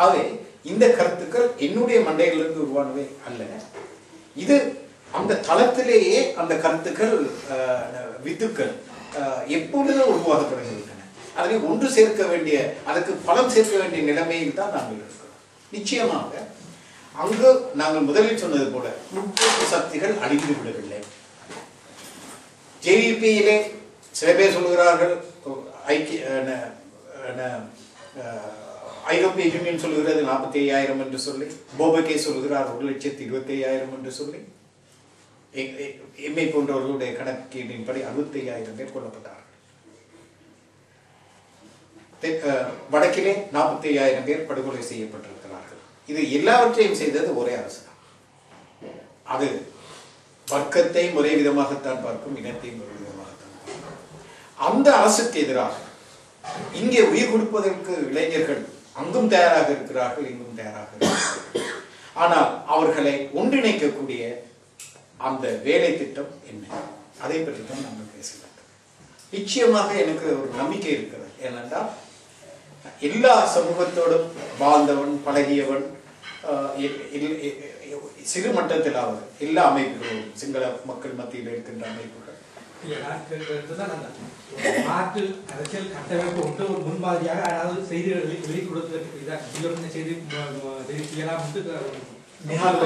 ஆகவே இந்த கருத்துக்கள் என்னுடைய மண்டையிலிருந்து உருவானவை அல்ல. இது அந்த தளத்திலேயே அந்த கருத்துக்கள் வித்துக்கள் எப்பொழுது உருவாக தொடங்கிவிட்டன அதனை ஒன்று சேர்க்க வேண்டிய அதற்கு பலம் சேர்க்க வேண்டிய நிலைமையில் தான் நாங்கள் இருக்கிறோம். நிச்சயமாக அங்கு நாங்கள் முதலில் சொன்னது போல முற்போக்கு சக்திகள் அழிந்து விடவில்லை. ஜேவிபியிலே சில பேர் சொல்லுகிறார்கள் ஐக்கிய ஐரோப்பிய யூனியன் சொல்லுகிறது நாற்பத்தி ஐயாயிரம் என்று சொல்லி. போபகே சொல்லுகிறார் ஒரு லட்சத்தி இருபத்தி ஐயாயிரம் என்று சொல்லி. எம்ஏ போன்றவர்களுடைய கணக்கீட்டின்படி அறுபத்தி ஐயாயிரம் பேர் கொல்லப்பட்டார்கள். வடக்கிலே நாற்பத்தி ஐயாயிரம் பேர் படுகொலை செய்யப்பட்டிருக்கிறார்கள். இது எல்லாவற்றையும் செய்தது ஒரே அரசு தான் அது வர்க்கத்தையும் ஒரே விதமாகத்தான் பார்க்கும் இனத்தையும் ஒரே விதமாகத்தான் பார்க்கும். அந்த அரசுக்கு எதிராக இங்கே உயிர் கொடுப்பதற்கு இளைஞர்கள் அங்கும் தயாராக இருக்கிறார்கள் இங்கும் தயாராக இருக்கிறார்கள். ஆனால் அவர்களை ஒன்றிணைக்கக்கூடிய அந்த வேலை திட்டம் என்ன? அதை பற்றி தான் நாங்கள் பேசுகிறோம். நிச்சயமாக எனக்கு ஒரு நம்பிக்கை இருக்கிறது. ஏனென்றால் எல்லா சமூகத்தோடும் வாழ்ந்தவன் பழகியவன் எ- சிறு மட்டத்திலாவது எல்லா அமைப்புகளும் சிங்கள மக்கள் மத்தியில் இருக்கின்ற அமைப்புகள் மாற்று அரசியல் கட்டமைப்பு ஒன்று ஒரு முன்மாதிரியாக அதாவது செய்திகளை வெளி வெளி கொடுத்ததற்கு இதாக செய்தி செய்தியெல்லாம் வந்து நிஹால்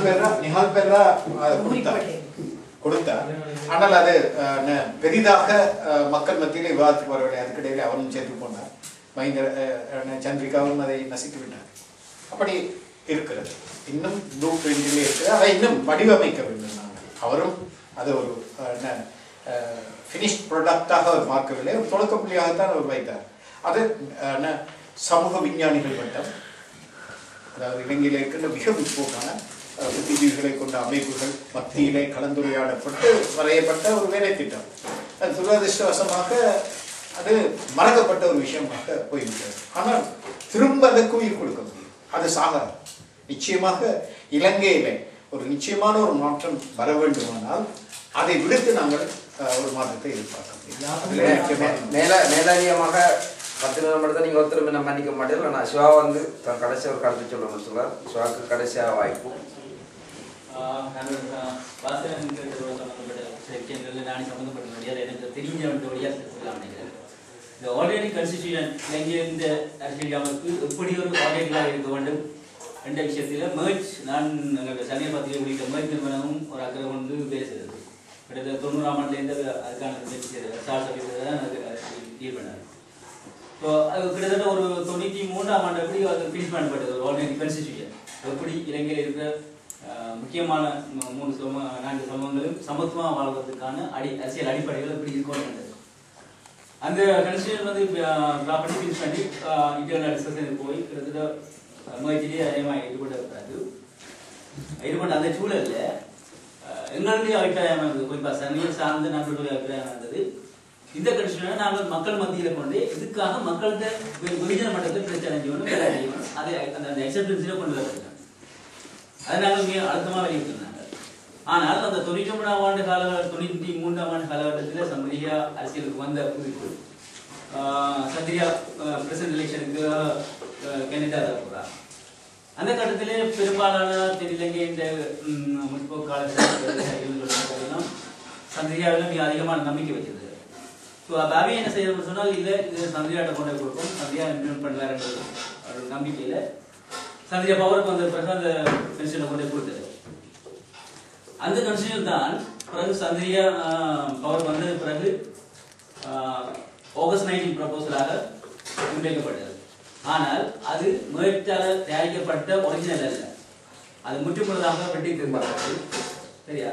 பெர்ரா. நிஹால் பெர்ரா கொடுத்தார். ஆனால் அது பெரிதாக அஹ், மக்கள் மத்தியில் விவாதத்துக்கு வரவில்லை அதுக்கிடையிலே அவரும் சேர்த்து போனார். மஹிந்த அஹ், அஹ், சந்திரிகாவும் அதை நசித்து விட்டார். அப்படி இருக்கிறது. இன்னும் ப்ளூ பிரிண்டிலே இருக்குது அதை இன்னும் வடிவமைக்க வேண்டும் நாங்கள் அவரும் அதை ஒரு ஃபினிஷ் ப்ராடக்டாக அவர் பார்க்கவில்லை ஒரு தொடக்க புள்ளியாகத்தான் அவர் வைத்தார். அது என்ன சமூக விஞ்ஞானிகள் வட்டம் அதாவது இலங்கையில் இருக்கின்ற மிக முற்போக்கான புத்திஜீவிகளை கொண்ட அமைப்புகள் மத்தியிலே கலந்துரையாடப்பட்டு வரையப்பட்ட ஒரு வேலை திட்டம். அது துரதிருஷ்டவசமாக அது மறக்கப்பட்ட ஒரு விஷயமாக போய்விட்டது. ஆனால் திரும்ப அதற்கு உயிர் கொடுக்க முடியும். அது சாகாது. நிச்சயமாக இலங்கையிலே ஒரு நிச்சயமான ஒரு மாற்றம் வர வேண்டுமானால் அதை விடுத்து நாங்கள் ஒரு மாற்றத்தை எதிர்பார்க்க மேல மேலதிகமாக பத்து நிமிடம் மட்டும் நீங்க ஒருத்தர் என்ன மன்னிக்க மாட்டீங்க நான் சிவா வந்து தன் கடைசி ஒரு கருத்து சொல்லணும்னு சொல்றார். சிவாக்கு கடைசியாக வாய்ப்பு. நானே சம்பந்தப்பட்ட முடியாது எனக்கு தெரிஞ்ச வழியாக சொல்லலாம் நினைக்கிறேன். இந்த ஆல்ரெடி கான்ஸ்டிடியூஷன் இலங்கை இந்த அரசியல் அமைப்பு எப்படி ஒரு ஆல்ரெடியாக இருக்க வேண்டும்? ரெண்டு விஷயத்தில் merge நான் எங்கள் சமய பத்திரிகை உள்ளிட்ட merge நிறுவனமும் ஒரு அக்கறை கொண்டு பேசுகிறது கிட்டத்தட்ட தொண்ணூறாம் ஆண்டுலேருந்து அதுக்கான முயற்சி செய்தது சார் சபையில் தான் அது டீல் பண்ணார். ஸோ அது கிட்டத்தட்ட ஒரு தொண்ணூற்றி மூன்றாம் ஆண்டு எப்படி அது ஃபினிஷ் பண்ணப்பட்டது? ஒரு ஆல்ரெடி கன்ஸ்டியூஷன் எப்படி இலங்கையில் இருக்கிற முக்கியமான மூணு சம நான்கு சமூகங்களும் சமத்துவமாக வாழ்வதற்கான அடி அரசியல் அடிப்படைகள் எப்படி இருக்கணும்ன்றது அந்த கன்ஸ்டியூஷன் வந்து ப்ராப்பர்ட்டி ஃபினிஷ் பண்ணி இன்டர்னல் டிஸ்கஷன் போய் கிட்டத்தட்ட முயற்சியிலேயே அதிகமாக ஈடுபட்டு ஈடுபட்ட அந்த சூழலில் எங்களுடைய அபிப்பிராயம் இருந்தது குறிப்பாக சமயம் சார்ந்த நபர்களுடைய அபிப்பிராயம் இருந்தது இந்த கட்சியில நாங்கள் மக்கள் மத்தியில் கொண்டு இதுக்காக மக்கள்கிட்ட வெ- வெகுஜன மட்டத்தில் பிரச்சனை செய்யணும் அதை அந்த அந்த எக்ஸப்டன்ஸில் கொண்டு வரணும் அதனால மிக அழுத்தமாக வெளியிட்டிருந்தாங்க. ஆனால் அந்த தொண்ணூற்றி ஒன்பதாம் ஆண்டு கால தொண்ணூற்றி மூன்றாம் ஆண்டு காலகட்டத்தில் சமரியா அரசியலுக்கு வந்த குறிப்பு சந்திரியா பிரசிடன்ட் எலெக்ஷனுக்கு கேண்டிடேட் போகிறார் அந்த கட்டத்திலே பெரும்பாலான தென்னிலங்கை இந்த முற்போக்கு காலத்தில் சந்திரியாவில் மிக அதிகமான நம்பிக்கை வச்சது ஸோ பாபி என்ன செய்யணும்னு சொன்னால் இல்லை இது சந்திரியாட்ட கொண்டு கொடுப்போம் சந்திரியா இம்ப்ளிமெண்ட் பண்ணுவாருன்ற ஒரு நம்பிக்கையில் சந்திரியா பவருக்கு வந்த பிறகு அந்த பென்ஷனை கொண்டு கொடுத்தது. அந்த கன்ஸ்டியூஷன் தான் பிறகு சந்திரியா பவர் வந்தது பிறகு ஆகஸ்ட் நைன்டீன் ப்ரப்போசலாக முன்வைக்கப்பட்டது. ஆனால் அது முயற்சியாளர் தயாரிக்கப்பட்ட ஒரிஜினல் அல்ல. அது முற்றுமுழுதாக வெட்டி திரும்பப்பட்டது. சரியா?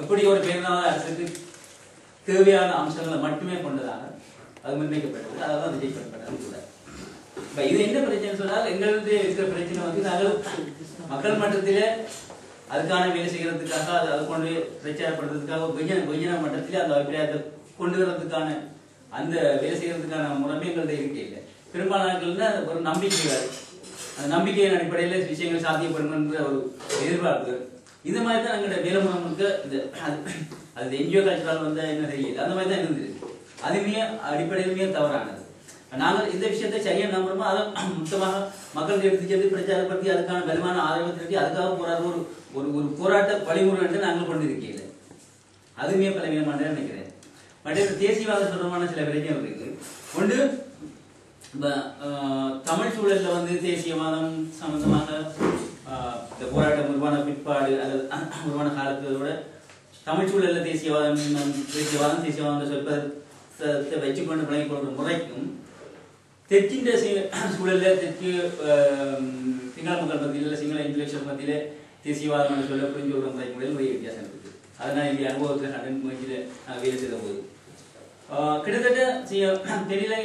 எப்படி ஒரு பேருந்தாளர் அரசுக்கு தேவையான அம்சங்களை மட்டுமே கொண்டதாக அது முன்வைக்கப்பட்டது. அதான் ரிஜெக்ட் கூட. இப்ப இது என்ன பிரச்சனை சொன்னால் எங்களுக்கு இருக்கிற பிரச்சனை வந்து நாங்கள் மக்கள் மட்டத்திலே அதுக்கான வேலை செய்கிறதுக்காக அது அது கொண்டு பிரச்சாரப்படுறதுக்காக வெஞ்சன வெஞ்சன மன்றத்தில் அந்த அபிப்பிராயத்தை கொண்டு வரதுக்கான அந்த வேலை செய்கிறதுக்கான முறைமை எங்கள்ட்ட இருக்கே இல்லை. பெரும்பாலான ஒரு ஒரு வேறு. அந்த நம்பிக்கையின் அடிப்படையில் விஷயங்கள் சாத்தியப்படுங்கிற ஒரு எதிர்பார்ப்பு இது மாதிரி தான் எங்களோட வேலை இந்த அது- அது என்ஜிஓ கல்ச்சரால் வந்தால் என்ன தெரியல அந்த மாதிரி தான் இருந்தது. அதுமே அடிப்படையிலுமே தவறானது. நாங்கள் இந்த விஷயத்தை சரியாக நம்புறோமோ அதை மொத்தமாக மக்களுக்கு எடுத்து சென்று பிரச்சாரப்படுத்தி அதுக்கான பலமான ஆதரவு திரட்டி அதுக்காக போராடுற ஒரு ஒரு ஒரு போராட்ட வழிமுறை என்று நாங்கள் கொண்டிருக்கீங்க அதுவுமே பலவீனமான நினைக்கிறேன். பட் இந்த தேசியவாத தொடர்பான சில பிரச்சனைகள் இருக்கு. ஒன்று இப்ப, தமிழ் சூழல்ல வந்து தேசியவாதம் சம்பந்தமாக இந்த போராட்டம் உருவான பிற்பாடு அல்லது உருவான காலத்தோட தமிழ் சூழல்ல தேசியவாதம் தேசியவாதம் தேசியவாதம் சொல்பதை வச்சுக்கொண்டு விளங்கிக் கொள்ற முறைக்கும் தெற்கின்ற சி- சூழல்ல தெற்கு சிங்கள மக்கள் மத்தியில் சிங்கள இன்டலெக்சுவல் மத்தியில தேசியவாதம் சொல்ல புரிஞ்சு கொள்ற முறை முறையில் நிறைய வித்தியாசம் இருக்குது. அதனால் இங்கே அனுபவத்தில் கடன் முயற்சியில் வேலை செய்த போது. கிட்டத்தட்ட சி-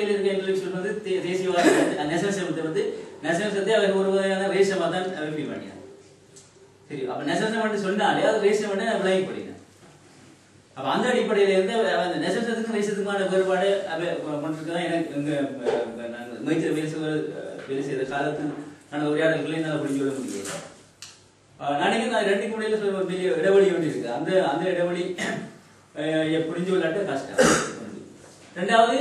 இருக்க இன்டலெக்சுவல் வந்து தே- தேசியவாத நேஷனலிசத்தை வந்து நேஷனலிசத்தை அவர் ஒரு வகையான ரேஷமாக தான் அவர் ஃபீல் பண்ணினார் சரி அப்ப நேஷனலிசம் மட்டும் சொன்னாலே அது ரேஷம் மட்டும் விலகி போடுங்க அப்ப அந்த அடிப்படையில இருந்து அந்த நேஷனலிசத்துக்கும் ரேஷத்துக்குமான வேறுபாடு கொண்டிருக்கதான் எனக்கு எங்க முயற்சி வேலை செய்த வேலை செய்த காலத்தில் நான் உரையாடல்களை என்னால் புரிஞ்சு கொள்ள முடியல. ஆஹ் நான் ரெண்டு முடியல சொல்ல பெரிய இடைவெளி ஒன்று இருக்கு. அந்த அந்த இடைவெளி புரிஞ்சு கொள்ளாட்ட கஷ்டம். ரெண்டாவது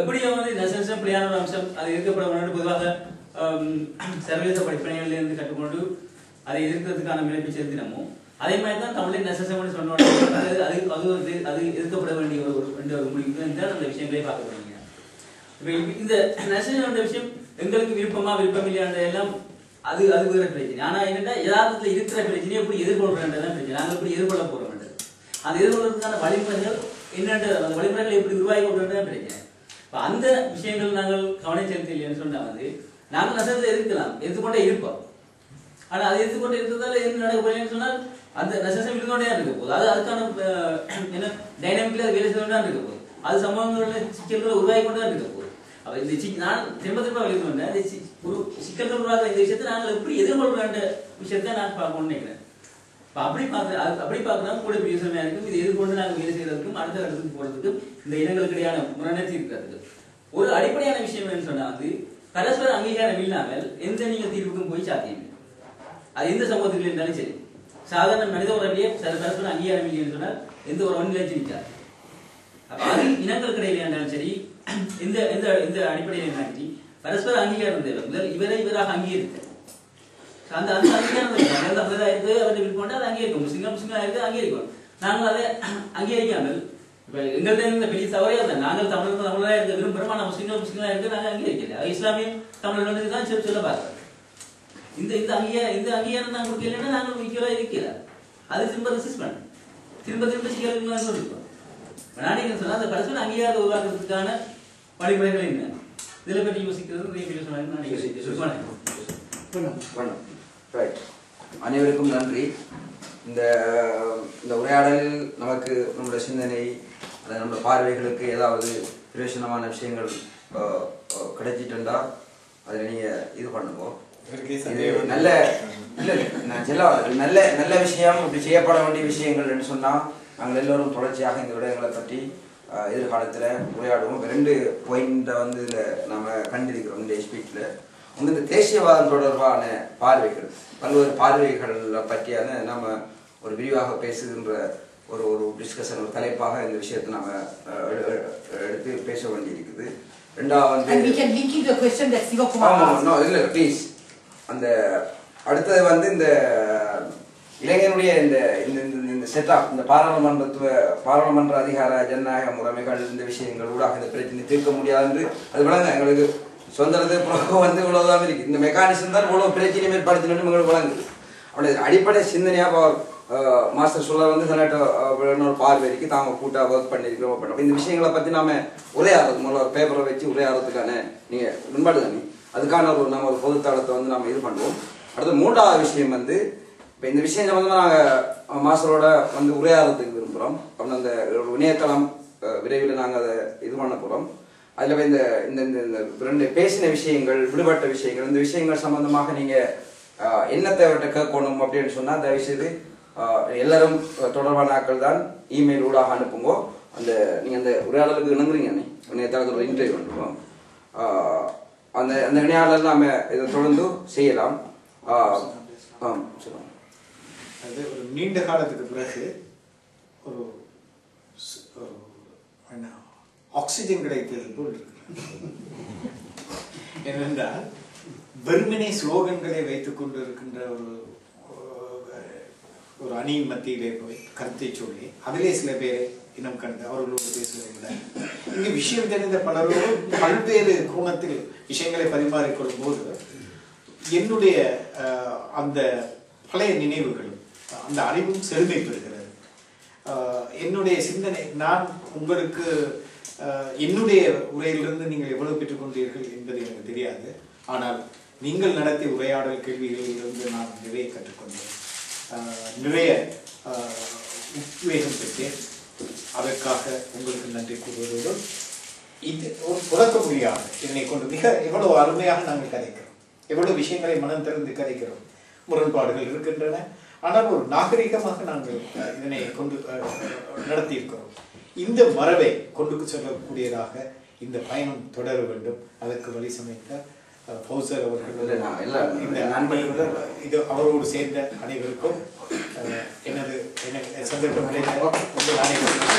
எப்படி வந்து நெசன்ஸ் பிள்ளையான ஒரு அம்சம் அது இருக்கப்பட வேண்டும் பொதுவாக சர்வதேச படிப்பினைகள்ல இருந்து கற்றுக்கொண்டு அதை எதிர்க்கிறதுக்கான முயற்சி செலுத்தினமோ அதே மாதிரி தான் தமிழில் நெசசம்னு சொன்னோம் அது அது அது ஒரு அது எதிர்க்கப்பட வேண்டிய ஒரு ரெண்டு ஒரு முடிவு தான் அந்த விஷயங்களே பார்க்க போறீங்க இப்போ இந்த நெசசம் விஷயம் எங்களுக்கு விருப்பமா விருப்பம் இல்லையான்ற எல்லாம் அது அது வேற பிரச்சனை. ஆனா என்னன்னா யதார்த்தத்தில் இருக்கிற பிரச்சனையை எப்படி எதிர்கொள்றதுன்றதான் பிரச்சனை. நாங்கள் எப்படி எதிர்கொள்ள போறோம் அந்த எதிர்கொள்வதற்கான வழிமுறைகள் என்னென்ற அந்த வழிமுறைகள் எப்படி உருவாகி கொண்டு பிரச்சனை அந்த விஷயங்கள் நாங்கள் கவனம் செலுத்தலைன்னு சொன்னால் வந்து நாங்கள் நசத்தை எதிர்க்கலாம் எதிர்த்துக்கொண்டே இருப்போம். ஆனா அதை எதிர்த்துக்கொண்டே இருந்ததால் என்ன நடக்க போறீங்கன்னு சொன்னால் அந்த நெசசம் இருந்தோடே இருக்க போகுது. அது அதுக்கான என்ன டைனாமிக்ல அது வேலை செய்யணும் தான் இருக்க போகுது. அது சம்பவங்கள சிக்கல்களை உருவாகி கொண்டு தான் இருக்க போகுது. அப்போ இந்த சிக் நான் திரும்ப திரும்ப வெளியே இந்த ஒரு சிக்கல்கள் உருவாக இந்த விஷயத்தை நாங்கள் எப்படி எதிர்கொள்கிற விஷயத்தை நான் பார்க்கணும்னு நினைக்கிறேன். அப்படி பார்க்க அது- அப்படி பார்க்கறதா கூட பெரிய இருக்கும். இது எதிர்கொண்டு நாங்கள் வேலை செய்யறதுக்கும் அடுத்த இடத்துக்கு போறதுக்கும் இந்த இனங்களுக்கு இடையான முரணத்தை இருக்கிறதுக்கு. ஒரு அடிப்படையான விஷயம் என்னன்னு சொன்னா வந்து பரஸ்பர அங்கீகாரம் இல்லாமல் எந்த நீங்க தீர்வுக்கும் போய் சாத்தியம் அது எந்த சமூகத்துக்கு இருந்தாலும் சரி. சாதாரண மனித உறவிலேயே சில பரஸ்பர அங்கீகாரம் இல்லைன்னு சொன்னால் எந்த ஒரு ஒன்றிலையும் நிற்காது அப்ப அது இனங்களுக்கு இடையில இருந்தாலும் சரி இந்த இந்த இந்த அடிப்படையில் இருந்தாலும் சரி பரஸ்பர அங்கீகாரம் தேவை. முதல் இவரை இவராக அங்கீகரித்தல். அந்த அந்த அங்கீகாரம் தமிழரா இருக்கு அவருடைய விருப்பம் அது அங்கீகரிக்கும். முஸ்லிம் முஸ்லிமா இருக்கு அங்கீகரிக்கும். நாங்கள் அதை அங்கீகரிக்காமல் இப்ப எங்கள்ட்ட இருந்த பெரிய தவறே தான் நாங்கள் தமிழர் தமிழரா இருக்க விரும்புகிறோம் ஆனால் முஸ்லிம்கள் முஸ்லிமா இருக்கு நாங்கள் அங்கீகரிக்கல. அது இஸ்லாமியம் தமிழர்களுக்கு தான் சொல்லி சொல்ல பார்க்கிறோம் இந்த இந்த அங்கீகாரம் இந்த அங்கீகாரம் தான் கொடுக்கலன்னா நாங்கள் ஈக்குவலாக இருக்கிற அது திரும்ப ரெசிஸ்ட் பண்ண. திரும்ப திரும்ப சிக்கல்கள் சொல்லிருக்கோம் நான் என்ன சொன்னா அந்த பரஸ்பர அங்கீகாரத்தை உருவாக்குறதுக்கான வழிமுறைகள் என்ன? இதில் பற்றி யோசிக்கிறது நிறைய பேர் சொன்னாங்க நான் நினைக்கிறேன். ரைட் அனைவருக்கும் நன்றி. இந்த இந்த உரையாடலில் நமக்கு நம்முடைய சிந்தனை அல்லது நம்முடைய பார்வைகளுக்கு ஏதாவது பிரயோஜனமான விஷயங்கள் கிடைச்சிட்டுண்டா அதில் நீங்கள் இது சந்தேகம் நல்ல இல்ல நான் சொல்ல. நல்ல நல்ல விஷயம் இப்படி செய்யப்பட வேண்டிய விஷயங்கள் என்று சொன்னா நாங்கள் எல்லோரும் தொடர்ச்சியாக இந்த விடயங்களை பற்றி எதிர்காலத்துல உரையாடுவோம். ரெண்டு பாயிண்ட வந்து இதுல நாம கண்டிருக்கிறோம் இந்த ஸ்பீச்ல ஒன்று இந்த தேசியவாதம் தொடர்பான பார்வைகள் பல்வேறு பார்வைகளை பற்றியான நாம ஒரு விரிவாக பேசுகின்ற ஒரு ஒரு டிஸ்கஷன் ஒரு தலைப்பாக இந்த விஷயத்தை நாம அஹ், எடு- எடு- எடுத்து பேச வேண்டியிருக்குது. ரெண்டாவது இல்ல ப்ளீஸ் அந்த அடுத்தது வந்து இந்த இளைஞனுடைய இந்த இந்த செட்டப் இந்த பாராளுமன்றத்துவ பாராளுமன்ற அதிகார ஜனநாயக முறைமைகள் இந்த விஷயங்கள் ஊடாக இந்த பிரச்சனை தீர்க்க முடியாது என்று அது விளங்க எங்களுக்கு சுதந்திரத்தை புறம் வந்து இவ்வளோதான் இருக்கு. இந்த மெக்கானிசம் தான் இவ்வளோ பிரச்சனையும் ஏற்படுத்தினு உங்களுக்கு விளங்குது அப்படி அடிப்படை சிந்தனையாக மாஸ்டர் சொல்ல வந்து சிலட்ட ஒரு பார்வை இருக்கு தாங்க கூட்டாக ஒர்க் பண்ணிருக்கிறோம் பண்ணோம். இந்த விஷயங்களை பற்றி நாம உரையாடுறது முதல்ல ஒரு பேப்பரை வச்சு உரையாடுறதுக்கான நீங்கள் முன்பாடு தானே? அதுக்கான ஒரு நம்ம ஒரு பொதுத்தளத்தை வந்து நம்ம இது பண்ணுவோம். அடுத்து மூன்றாவது விஷயம் வந்து இப்போ இந்த விஷயம் சம்மந்தமாக நாங்கள் மாஸ்டரோட வந்து உரையாடுறதுக்கு விரும்புகிறோம் அப்புறம் அந்த ஒரு இணையதளம் விரைவில் நாங்கள் அதை இது பண்ண போகிறோம் அதில் இந்த இந்த இந்த இந்த ரெண்டு பேசின விஷயங்கள் விடுபட்ட விஷயங்கள் இந்த விஷயங்கள் சம்பந்தமாக நீங்கள் என்னத்தை அவர்கிட்ட கேட்கணும் அப்படின்னு சொன்னால் தயவுசெய்து எல்லாரும் தொடர்பான ஆட்கள் தான் இமெயில் ஊடாக அனுப்புங்க. அந்த நீங்கள் அந்த உரையாடலுக்கு இணங்குறீங்க நீ. இணையதளத்தில் ஒரு இன்டர்வியூ பண்ணுவோம் அந்த அந்த இணையாளர் நாம இதை தொடர்ந்து செய்யலாம். ஆம் அது ஒரு நீண்ட காலத்துக்கு பிறகு ஒரு என்ன? ஆக்சிஜன் கிடைத்தது போல் ஏனென்றால் வெறுமனே ஸ்லோகன்களை வைத்துக் கொண்டிருக்கின்ற ஒரு ஒரு அணியின் மத்தியிலே போய் கருத்தை சொல்லி அதிலே சில பேரை இனம் கண்டு அவர்களோடு பேசுவதை விட இங்கு விஷயம் தெரிந்த பலரோடு பல்வேறு கோணத்தில் விஷயங்களை பரிமாறிக்கொள்ளும் போது என்னுடைய அந்த பழைய நினைவுகளும் அந்த அறிவும் செழுமை பெறுகிறது. என்னுடைய சிந்தனை நான் உங்களுக்கு என்னுடைய உரையிலிருந்து நீங்கள் எவ்வளவு பெற்றுக்கொண்டீர்கள் என்பது எனக்கு தெரியாது. ஆனால் நீங்கள் நடத்திய உரையாடல் கேள்விகளிலிருந்து நான் நிறைய கற்றுக்கொண்டேன். நிறைய உத்வேகம் பெற்றேன். அதற்காக உங்களுக்கு நன்றி கூறுவதோடு இது ஒரு புறக்க முடியாது இதனை கொண்டு மிக எவ்வளவு அருமையாக நாங்கள் கதைக்கிறோம். எவ்வளவு விஷயங்களை மனம் திறந்து கதைக்கிறோம். முரண்பாடுகள் இருக்கின்றன. ஆனால் ஒரு நாகரிகமாக நாங்கள் இதனை கொண்டு நடத்தியிருக்கிறோம். இந்த மரபை கொண்டு செல்லக்கூடியதாக இந்த பயணம் தொடர வேண்டும். அதற்கு வழி சமைத்த இல்ல, அவர்கள் இந்த நண்பர்கள் இது அவரோடு சேர்ந்த அனைவருக்கும் எனது எனக்கு சந்தர்ப்பம் கிடைத்த உங்கள் அனைவருக்கும்.